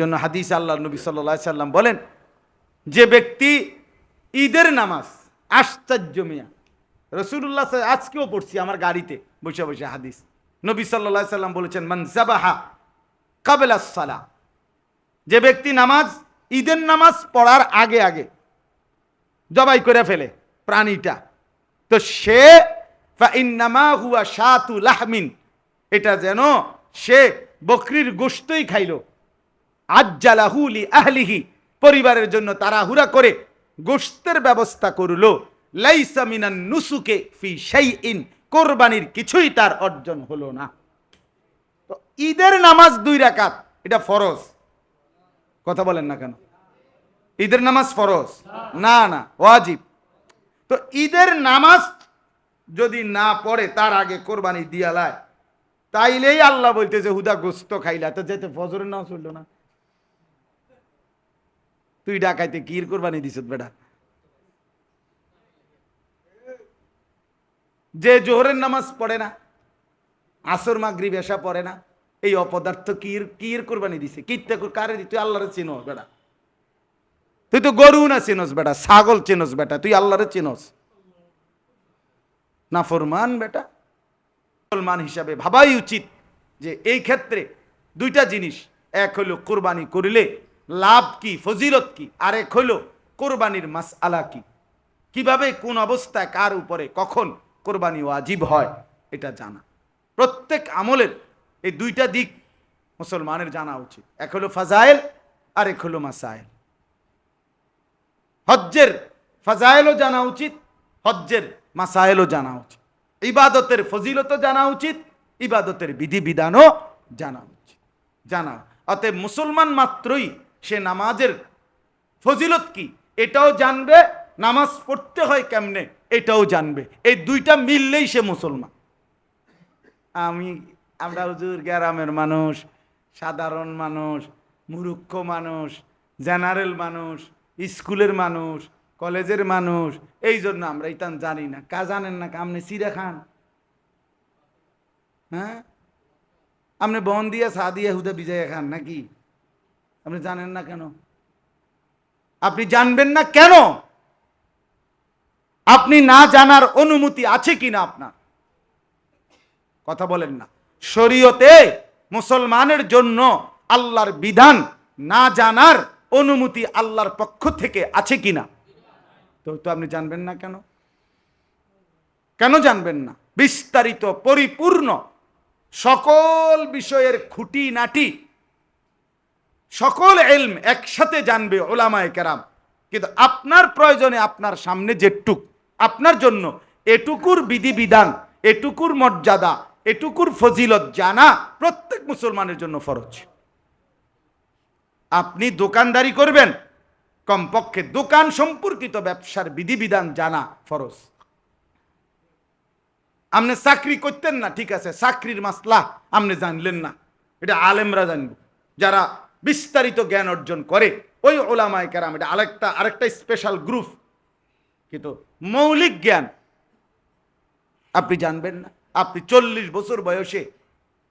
জন্য হাদিস আল্লাহ নবী সাল্লা সাল্লাম বলেন, যে ব্যক্তি ঈদের নামাজ, আশ্চর্য মিয়া। রসুল্লাহ আজকেও পড়ছি আমার গাড়িতে, বসে বসে হাদিস। নবী সাল্লা সাল্লাম বলেছেন মনসাবাহা কাবেলা সালা যে ব্যক্তি নামাজ, ঈদের নামাজ পড়ার আগে আগে জবাই করে ফেলে প্রাণীটা, তো সে হুয়া সাতু লাহমিন। এটা যেন সে বকরির গোস্তই খাইল। আজ্জালাহুলি আহলিহি। পরিবারের জন্য তাড়াহুড়া করে গোস্তের ব্যবস্থা করল। লাইসা মিনান নুসুকে ফি শাইইন। কোরবানির কিছুই তার অর্জন হলো না। তো ঈদের নামাজ দুই রাকাত, এটা ফরজ। কথা বলেন না কেন? ঈদের নামাজ ফরজ? না না, ওয়াজিব। তো ঈদের নামাজ যদি না পড়ে, তার আগে কোরবানি দিয়ালায় তাইলেই আল্লাহ বলতেছে, হুদা গোস্ত খাইলা। তো যেতে ফজরের নামাজ চলল না তুই ডাকাইতে কির কোরবানি দিস বেটা? যে জোহরের নামাজ পড়ে না, আসর মাগরি বেশা পড়ে না, এই অপদার্থ কির কির কোরবানি দিছে? কিত্তে কারে তুই আল্লাহরে চিনো বেটা। তুই তো গরু না চিনস বেটা, ছাগল চিনস বেটা, তুই আল্লাহরে চিনস। না ফরমান বেটা, মুসলমান হিসাবে ভাবাই উচিত যে এই ক্ষেত্রে দুইটা জিনিস, এক হলো কোরবানি করিলে লাভ কি, ফজিলত কি? আর এক হলো কোরবানির মাস আলা কি? কীভাবে, কোন অবস্থায়, কার উপরে, কখন কোরবানি ওয়াজিব হয়, এটা জানা। প্রত্যেক আমলের এই দুইটা দিক মুসলমানের জানা উচিত। এক হলো ফাজাইল, আর এক হলো মাসাইল। হজ্জের ফাজাইলও জানা উচিত, হজ্জের মাসাইলও জানা উচিত। ইবাদতের ফজিলতও জানা উচিত, ইবাদতের বিধিবিধানও জানা উচিত। জানা। অতএব মুসলমান মাত্রই সে নামাজের ফজিলত কি? এটাও জানবে, নামাজ পড়তে হয় কেমনে? এটাও জানবে। এই দুইটা মিললেই সে মুসলমান। আমি, আমরা হুজুর গ্রামের মানুষ, সাধারণ মানুষ, মুরুক্ষ মানুষ, জেনারেল মানুষ, স্কুলের মানুষ, কলেজের মানুষ, এই জন্য আমরা ইতান জানি না। কা জানেন না আপনি সিরা খান। হ্যাঁ? আপনি বন দিয়ে সা দিয়ে, হুদা বিজয় খান নাকি? আপনি জানেন না কেন? আপনি জানবেন না কেন? আপনি না জানার অনুমতি আছে কিনা আপনার? কথা বলেন না। শরীয়তে মুসলমানের জন্য আল্লাহর বিধান না জানার অনুমতি আল্লাহর পক্ষ থেকে আছে কিনা? তো তো আপনি জানবেন না কেন? কেন জানবেন না? বিস্তারিত, পরিপূর্ণ সকল বিষয়ের খুঁটি নাটি সকল এলম একসাথে জানবে ওলামায় কেরাম। কিন্তু আপনার প্রয়োজনে আপনার সামনে যেটুক, আপনার জন্য এটুকুর বিধিবিধান, এটুকুর মর্যাদা, এটুকুর ফজিলত জানা প্রত্যেক মুসলমানের জন্য ফরজ। আপনি দোকানদারি করবেন, কমপক্ষে দোকান সম্পর্কিত ব্যবসার বিধিবিধান জানা ফরজ। আপনি চাকরি করতেন না, ঠিক আছে, চাকরির মাসলা আপনি জানলেন না। এটা আলেমরা জানব। যারা বিস্তারিত জ্ঞান অর্জন করে। ওই ওলামায় কেরাম, এটা আরেকটা আরেকটা স্পেশাল গ্রুপ কিন্তু মৌলিক জ্ঞান, আপনি জানবেন না। আপনি চল্লিশ বছর বয়সে,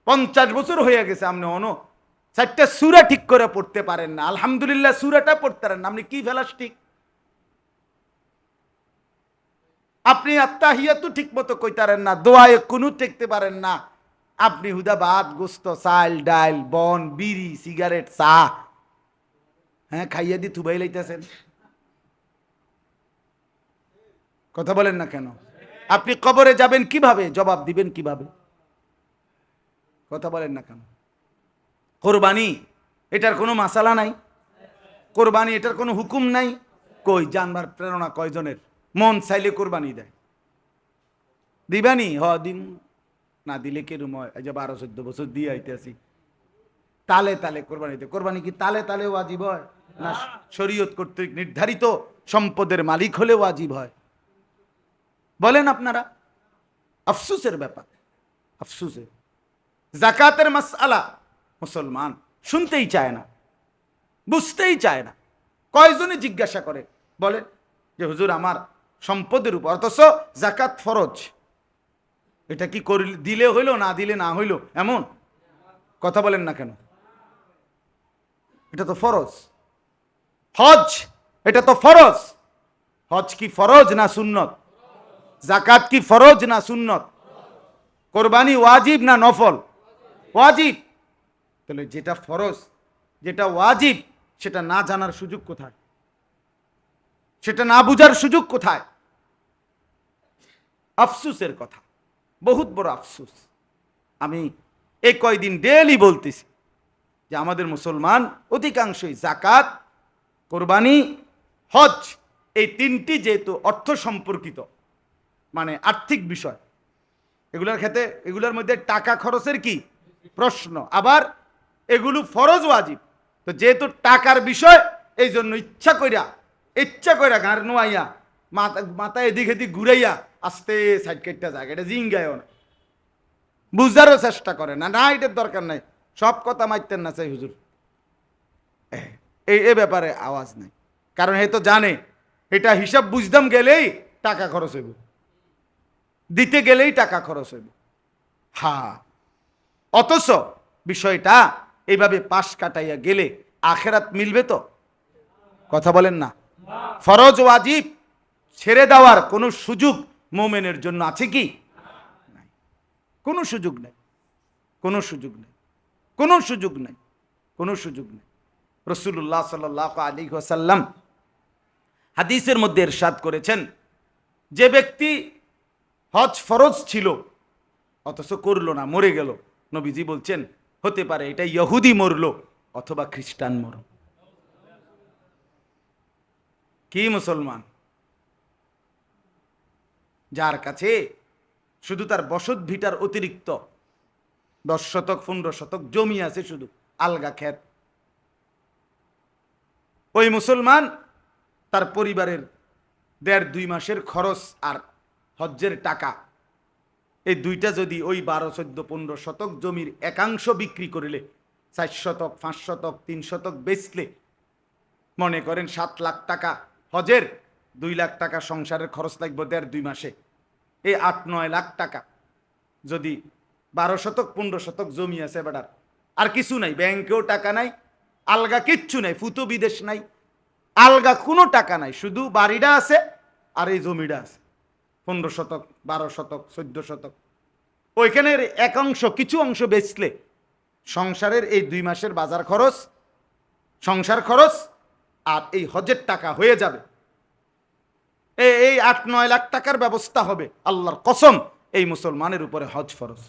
পঞ্চাশ বছর হয়ে গেছে, আপনি অন, চারটা সুরা ঠিক করে পড়তে পারেন না। আলহামদুলিল্লাহ, সুরাটা পড়তে পারেন না। আপনি কি ফেলাস্টিক আপনি আত্মাহিয়া তো ঠিক মতো কইতারেন না, দোয়ায় কোনো টেকতে পারেন না। আপনি হুদা ভাত গোস্ত, চাল, ডাল, বন, বিড়ি, সিগারেট, চা। হ্যাঁ খাইয়া দি, থুবাই লাইতেছেন। কথা বলেন না কেন? আপনি কবরে যাবেন কীভাবে? জবাব দিবেন কীভাবে? কথা বলেন না কেন? কোরবানি, এটার কোনো মাসালা নাই। কোরবানি, এটার কোনো হুকুম নাই। কই, জানবার প্রেরণা কয়জনের? মন চাইলে কোরবানি দেয়। দিবানি? হ, দিম। না দিলে কেরম হয়? এই যে বারো চোদ্দ বছর দিয়ে আইতেছি। তালে তালে কোরবানি দেয় কোরবানি কি তালে তালে ওয়াজিব হয়? না শরীয়ত কর্তৃক নির্ধারিত সম্পদের মালিক হলে ওয়াজিব হয়। বলেন আপনারা। আফসুসের ব্যাপার। আফসুসের জাকাতের মাসআলা মুসলমান শুনতেই চায় না। বুঝতেই চায় না। কয়জনে জিজ্ঞাসা করে? বলেন যে, হুজুর, আমার সম্পদের উপর, অথচ জাকাত ফরজ। এটা কি করি, দিলে হইল, না দিলে না হইল? এমন? কথা বলেন না কেন? এটা তো ফরজ। হজ, এটা তো ফরজ। হজ কি ফরজ না সুন্নত? জাকাত কি ফরজ না সুন্নত? কোরবানি ওয়াজিব না নফল? ওয়াজিব। তাহলে যেটা ফরজ, যেটা ওয়াজিব, সেটা না জানার সুযোগ কোথায়? সেটা না বুঝার সুযোগ কোথায়? আফসুসের কথা। বহুত বড় আফসুস। আমি এই কয়দিন ডেলি বলতেছি যে আমাদের মুসলমান অধিকাংশই জাকাত কোরবানি, হজ এই তিনটি যেহেতু অর্থ সম্পর্কিত মানে আর্থিক বিষয়, এগুলোর ক্ষেত্রে, এগুলোর মধ্যে টাকা খরচের কি? প্রশ্ন। আবার এগুলো ফরজ ওয়াজিব। তো যেহেতু টাকার বিষয় এই জন্য ইচ্ছা কইরা ইচ্ছা কইরা গাঁর নোয়াইয়া, মাথা মাথা এদিক এদিক ঘুরাইয়া আস্তে সাইড কেটটা যায় এটা জিঙ্গায়ও না বুঝারও চেষ্টা করে না না, এটার দরকার নাই। সব কথা মারতেন না চাই হুজুর। এই এ ব্যাপারে আওয়াজ নাই। কারণ হে তো জানে, এটা হিসাব বুঝতাম গেলেই টাকা খরচ হইব। দিতে গেলেই টাকা খরচ হইব। হা, অথচ বিষয়টা এইভাবে পাশ কাটাইয়া গেলে আখেরাত মিলবে তো? কথা বলেন না। ফরজ ওয়াজিব ছেড়ে দেওয়ার কোনো সুযোগ মোমেনের জন্য আছে কি। কোনো সুযোগ নেই। কোনো সুযোগ নেই। কোনো সুযোগ নেই। কোনো সুযোগ নেই। রসুল্লাহ সাল আলী ওসাল্লাম হাদিসের মধ্যে এরশাদ করেছেন, যে ব্যক্তি হজ ফরজ ছিল, অথচ করল না, মরে গেল। নবীজি বলছেন, হতে পারে এটা ইহুদি মরলো অথবা খ্রিস্টান মরল। কি মুসলমান? যার কাছে শুধু তার বসত ভিটার অতিরিক্ত দশ শতক, পনেরো শতক জমি আছে শুধু, আলগা ক্ষেত। ওই মুসলমান তার পরিবারের দেড় দুই মাসের খরচ আর হজ্জের টাকা, এই দুইটা যদি ওই বারো, চোদ্দ, পনেরো শতক জমির একাংশ বিক্রি করিলে, চার শতক, পাঁচ শতক, তিন শতক বেচলে, মনে করেন সাত লাখ টাকা হজের দুই লাখ টাকা সংসারের খরচ লাগবে দেড় দুই মাসে। এই আট, নয় লাখ টাকা। যদি বারো শতক, পনেরো শতক জমি আছে বেটার আর কিছু নাই, ব্যাংকেও টাকা নাই, আলগা কিচ্ছু নাই ফুতো বিদেশ নাই, আলগা কোনো টাকা নাই, শুধু বাড়িটা আছে আর এই জমিটা আছে। পনেরো শতক, বারো শতক, চোদ্দ শতক। ওইখানের এক অংশ, কিছু অংশ বেচলে সংসারের এই দুই মাসের বাজার খরচ, সংসার খরচ, আর এই হজের টাকা হয়ে যাবে। এই আট, নয় লাখ টাকার ব্যবস্থা হবে। আল্লাহর কসম, এই মুসলমানের উপরে হজ ফরজ।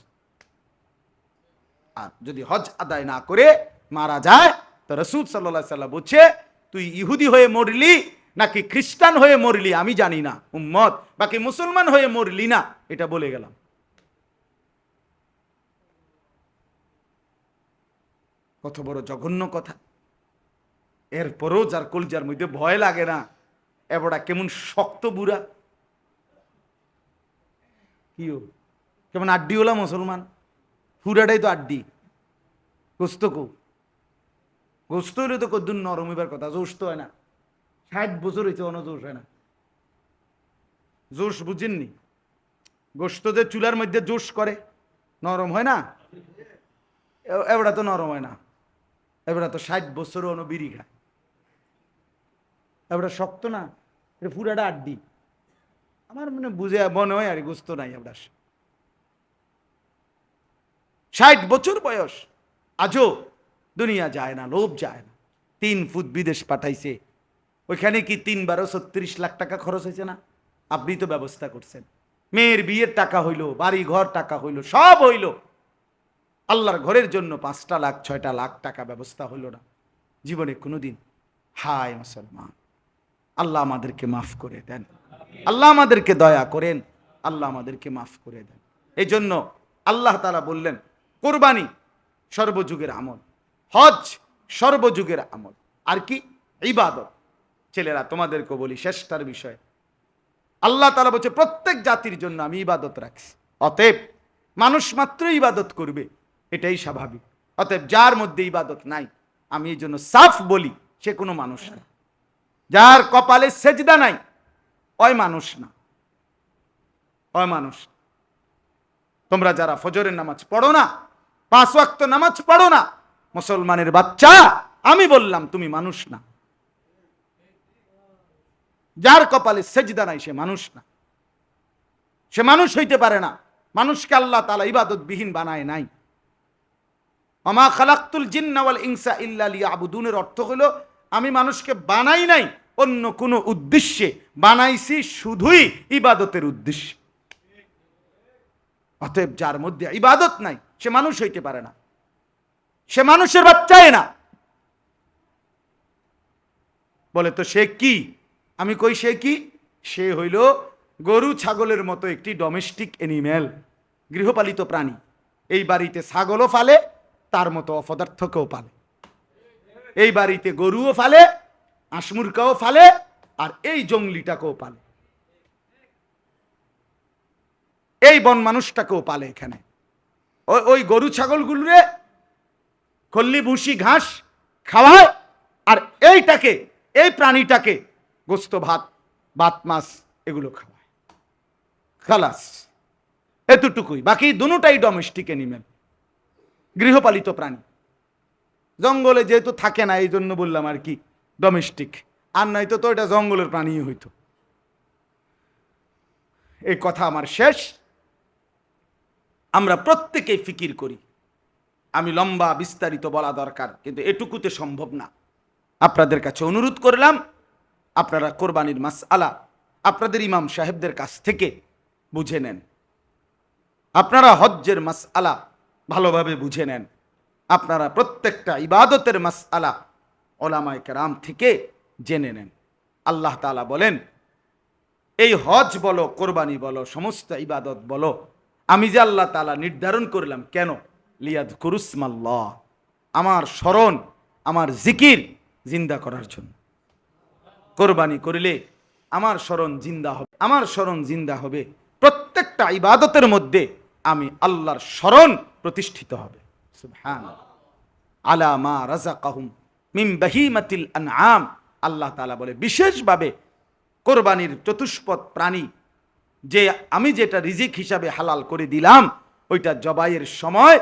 আর যদি হজ আদায় না করে মারা যায়, তো রসুল সাল্লাহ সাল্লাম বলছে, তুই ইহুদি হয়ে মরলি নাকি খ্রিস্টান হয়ে মরলি? আমি জানি না, উম্মত। বাকি মুসলমান হয়ে মরলি না। এটা বলে গেলাম। কত বড় জঘন্য কথা। এরপরও যার কলজার মধ্যে ভয় লাগে না। এবড়া কেমন শক্ত বুড়া? কি ও? কেমন আড্ডিওলা মুসলমান? পুরাটাই তো আড্ডি। গোস্ত কো। গোস্ত হইলে তো কদ্দুর নরম হইবার কথা, জোশ তো হয় না। ষাট বছর হয়েছে অন জোশ হয় না। জোশ বুঝেননি? গোস্ত যে চুলার মধ্যে জোশ করে, নরম হয় না? এবড়া তো নরম হয় না। এবড়া তো ষাট বছরও অন খায় এবড়া শক্ত না? এটা পুরাটা আড্ডি আমার মনে বুঝে মনে হয় আর গোস্ত নাই এবড়া ষাট বছর বয়স, আজও দুনিয়া যায় না, লোভ যায় না। তিন ফুট বিদেশ পাঠাইছে। ওইখানে কি তিনবারও ছত্রিশ লাখ টাকা খরচ হয়েছে না? আপনি তো ব্যবস্থা করছেন। মেয়ের বিয়ের টাকা হইল বাড়ি ঘর টাকা হইল, সব হইল। আল্লাহর ঘরের জন্য পাঁচটা লাখ, ছয়টা লাখ টাকা ব্যবস্থা হইল না। জীবনে কোনোদিন, হায় মুসলমান। আল্লাহ আমাদেরকে মাফ করে দেন। আল্লাহ আমাদেরকে দয়া করেন, আল্লাহ আমাদেরকে মাফ করে দেন। এই জন্য আল্লাহ তালা বললেন, কোরবানি সর্বযুগের আমল হজ সর্বযুগের আমল, আর কি? ইবাদত। ছেলেরা, তোমাদেরকে বলি শেষটার বিষয়। আল্লাহ তালা বলছে, প্রত্যেক জাতির জন্য আমি ইবাদত রাখছি। অতএব মানুষ মাত্র ইবাদত করবে, এটাই স্বাভাবিক। অতএব যার মধ্যে ইবাদত নাই, আমি এই জন্য সাফ বলি, সে কোনো মানুষ না। যার কপালে সেজদা নাই, ওই মানুষ না। ওই মানুষ তোমরা যারা ফজরের নামাজ পড়ো না, পাঁচ ওয়াক্ত নামাজ পড়ো না, মুসলমানের বাচ্চা, আমি বললাম, তুমি মানুষ না। যার কপালে সেজদা নাই, সে মানুষ না। সে মানুষ হইতে পারে না। মানুষকে আল্লাহ তালা ইবাদতবিহীন বানায় নাই। আমা খালাক্তুল জিন্নাওয়াল ইনসা ইল্লা লিয়াবুদুনের অর্থ হলো আমি মানুষকে বানাই নাই, অন্য কোনো উদ্দেশ্যে। বানাইছি শুধুই ইবাদতের উদ্দেশ্যে। অতএব যার মধ্যে ইবাদত নাই, সে মানুষ হইতে পারে না। সে মানুষের বাচ্চায় না। বলে তো সে কি? আমি কই সে কি? সে হইল গরু ছাগলের মতো একটি ডোমেস্টিক এনিম্যাল গৃহপালিত প্রাণী। এই বাড়িতে ছাগলও ফালে তার মতো অপদার্থকেও পালে। এই বাড়িতে গরুও ফালে আসমুরকাও ফালে, আর এই জঙ্গলিটাকেও পালে। এই বন মানুষটাকেও পালে এখানে। ওই ওই গরু ছাগলগুলোরে খল্লি, ভুসি, ঘাস খাওয়ায়, আর এইটাকে, এই প্রাণীটাকে গোস্ত, ভাত ভাত মাছ এগুলো খাওয়ায়। খালাস। এতটুকুই। বাকি দুটাই ডোমেস্টিক এনিম্যাল গৃহপালিত প্রাণী। জঙ্গলে যেহেতু থাকে না এই জন্য বললাম আর কি ডোমেস্টিক আর নয়তো তো এটা জঙ্গলের প্রাণী হইতো। এই কথা আমার শেষ। আমরা প্রত্যেকেই ফিকির করি। আমি লম্বা, বিস্তারিত বলা দরকার, কিন্তু এটুকুতে সম্ভব না। আপনাদের কাছে অনুরোধ করলাম, আপনারা কোরবানির মাস আলা আপনাদের ইমাম সাহেবদের কাছ থেকে বুঝে নেন। আপনারা হজ্জের মাস আলা ভালোভাবে বুঝে নেন। আপনারা প্রত্যেকটা ইবাদতের মাস আলা ওলামায় কেরাম থেকে জেনে নেন। আল্লাহ তালা বলেন, এই হজ বলো, কোরবানি বলো, সমস্ত ইবাদত বলো, আমি যে আল্লাহ তালা নির্ধারণ করলাম কেন? লিয়াদ কুরুসমাল্লাহ আমার স্মরণ, আমার জিকির জিন্দা করার জন্য। কোরবানি করিলে আমার স্মরণ জিন্দা হবে, আমার স্মরণ জিন্দা হবে। প্রত্যেকটা ইবাদতের মধ্যে আমি আল্লাহর স্মরণ প্রতিষ্ঠিত হবে। সুবহানাল্লাহ। আলা মা মিম বাহিমাতিল আল্লাহ বলে, বিশেষভাবে কোরবানির চতুষ্পদ প্রাণী, যে আমি যেটা রিজিক হিসাবে হালাল করে দিলাম, ওইটা জবাইয়ের সময়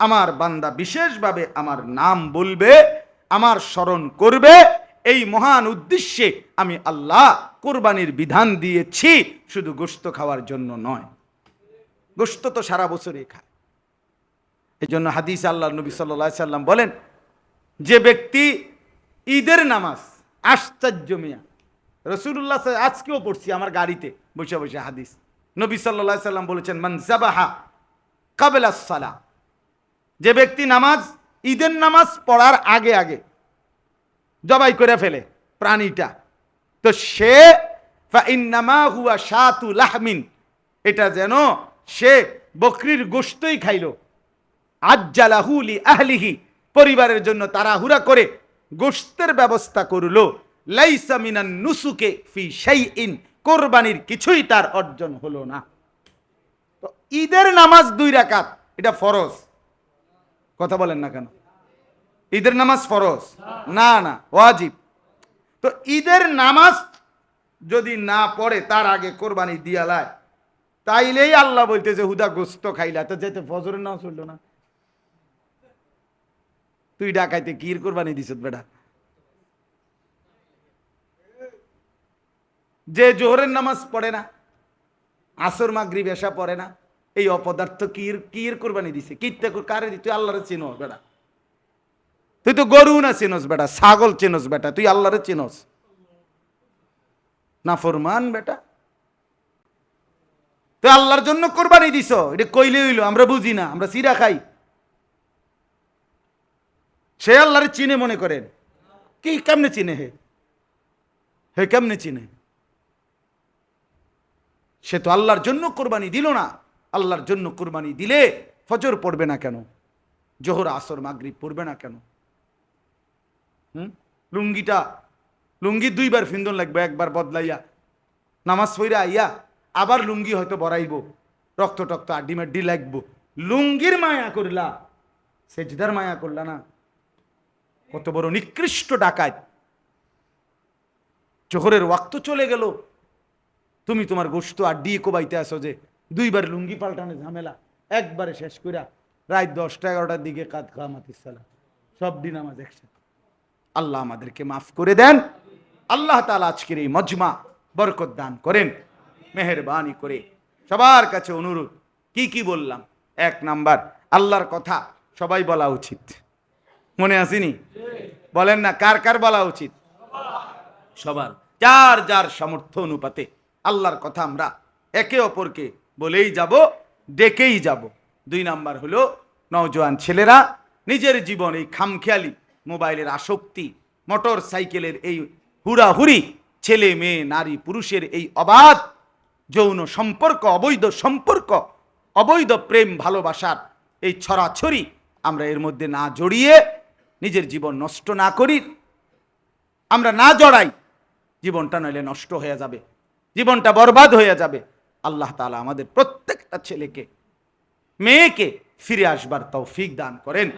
আমার বান্দা বিশেষভাবে আমার নাম বলবে, আমার স্মরণ করবে। এই মহান উদ্দেশ্যে আমি আল্লাহ কোরবানির বিধান দিয়েছি, শুধু গোস্ত খাওয়ার জন্য নয়। গোস্ত তো সারা বছরই খায়। এই জন্য হাদিস আল্লাহ নবী সাল্লা সাল্লাম বলেন, যে ব্যক্তি ঈদের নামাজ, আশ্চর্য মিয়া। রসুল্লাহ আজকেও পড়ছি আমার গাড়িতে, বসে বসে হাদিস। নবী সাল্লা সাল্লাম বলেছেন মনজাবাহা কাবেলা সালা যে ব্যক্তি নামাজ, ঈদের নামাজ পড়ার আগে আগে জবাই করে ফেলে প্রাণীটা, তো সে ফাইন্নামা হুয়া সাতু লাহমিন। এটা যেন সে বকরির গোস্তই খাইলো। আজ্জালাহুলি আহলিহি। পরিবারের জন্য তাড়াহুড়া করে গোস্তের ব্যবস্থা করল। লাইসা মিনান নুসুকে ফি শাইইন। কোরবানির কিছুই তার অর্জন হলো না। তো ঈদের নামাজ দুই রাকাত, এটা ফরজ। কথা বলেন না কেন? ঈদের নামাজ ফরজ? না না, ওয়াজিব। তো ঈদের নামাজ যদি না পড়ে, তার আগে কোরবানি দিয়ালায় তাইলেই আল্লাহ বলতেছে, হুদা গোস্ত খাইলা। তো যেতে ফজরের নামাজ পড়ল না তুই ডাকাইতে কির কোরবানি দিস বেটা? যে জোহরের নামাজ পড়ে না, আসর মাগরি বেশা পড়ে না, এই অপদার্থ কির কির কোরবানি দিছে? কিরতে কারে তুই আল্লাহরে চিনো বেটা। তুই তো গরু না চিনস বেটা, ছাগল চিনস বেটা, তুই আল্লাহরে চিনস। না ফরমান বেটা। তুই আল্লাহর জন্য কোরবানি দিছ, এটা কইলে হইল, আমরা বুঝি না, আমরা সিরা খাই। সে আল্লাহরে চিনে মনে করেন। কি কেমনে চিনে হে? হে কেমনে চিনে? সে তো আল্লাহর জন্য কোরবানি দিল না। আল্লাহর জন্য কোরবানি দিলে ফজর পড়বে না কেন? জোহর, আসর, মাগরিব পড়বে না কেন? হুম? লুঙ্গিটা, লুঙ্গি দুইবার ফিন্দন লাগবে, একবার বদলাইয়া। নামাজ পইরা আইয়া আবার লুঙ্গি হয়তো বড়াইব। রক্ত টক্ত আড্ডি মাড্ডি লাগবো। লুঙ্গির মায়া করলা, সেজদার মায়া করলা না। কত বড় নিকৃষ্ট ডাকাত। জোহরের ওয়াক্ত চলে গেল। তুমি তোমার গোস্ত আর ডিয়ে কোবাইতে আসো যে দুইবার লুঙ্গি পাল্টানো ঝামেলা, একবারে শেষ কইরা রাত দশটা এগারোটার দিকে কাদ খামাতিস সালা সব দিন নামাজ একসাথে। আল্লাহ আমাদেরকে মাফ করে দেন। আল্লাহ তালা আজকের এই মজমা বরকত দান করেন, মেহরবানি করে। সবার কাছে অনুরোধ, কি কি বললাম? এক নাম্বার, আল্লাহর কথা সবাই বলা উচিত। মনে আসেনি? বলেন না কার কার বলা উচিত? সবার। যার যার সামর্থ্য অনুপাতে আল্লাহর কথা আমরা একে অপরকে বলেই যাব ডেকেই যাব। দুই নাম্বার হলো নওজোয়ান ছেলেরা নিজের জীবন এই খামখেয়ালি মোবাইলের আসক্তি মোটর সাইকেলের এই হুড়াহুড়ি ছেলে মেয়ে নারী পুরুষের এই অবাধ যৌন সম্পর্ক অবৈধ সম্পর্ক অবৈধ প্রেম ভালোবাসার এই ছড়াছড়ি আমরা এর মধ্যে না জড়িয়ে নিজের জীবন নষ্ট না করি, আমরা না জড়াই, জীবনটা নইলে নষ্ট হয়ে যাবে, জীবনটা বরবাদ হয়ে যাবে। আল্লাহ তাআলা আমাদের প্রত্যেকটা ছেলেকে, মেয়েকে ফিরে আসবার তৌফিক দান করেন।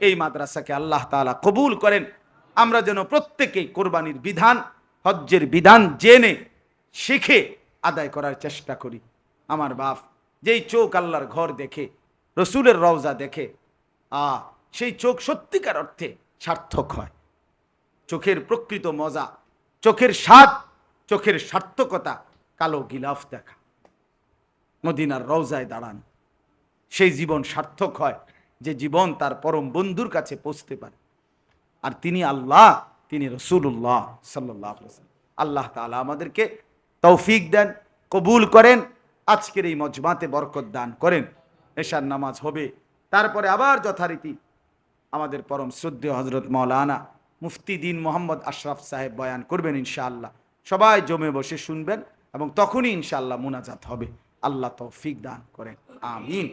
এই মাদ্রাসাকে আল্লাহ তাআলা কবুল করেন। আমরা যেন প্রত্যেকেই কোরবানির বিধান, হজ্জের বিধান জেনে, শিখে আদায় করার চেষ্টা করি। আমার বাপ যেই চোখ আল্লাহর ঘর দেখে, রসুলের রওজা দেখে, আ সেই চোখ সত্যিকার অর্থে সার্থক হয়। চোখের প্রকৃত মজা, চোখের স্বাদ, চোখের সার্থকতা কালো গিলাফ দেখা। মদিনার রওজায় দাঁড়ান। সেই জীবন সার্থক হয় যে জীবন তার পরম বন্ধুর কাছে পৌঁছতে পারে। আর তিনি আল্লাহ, তিনি রসুল্লাহ সাল্লাহ আল্লাহ তাআলা আমাদেরকে তৌফিক দেন, কবুল করেন, আজকের এই মজমাতে বরকত দান করেন। এশার নামাজ হবে, তারপরে আবার যথারীতি আমাদের পরম শ্রদ্ধেয় হজরত মৌলানা মুফতি দিন মোহাম্মদ আশরাফ সাহেব বয়ান করবেন ইনশাআল্লাহ। সবাই জমে বসে শুনবেন এবং তখনই ইনশাআল্লাহ মুনাজাত হবে। আল্লাহ তৌফিক দান করেন। আমিন।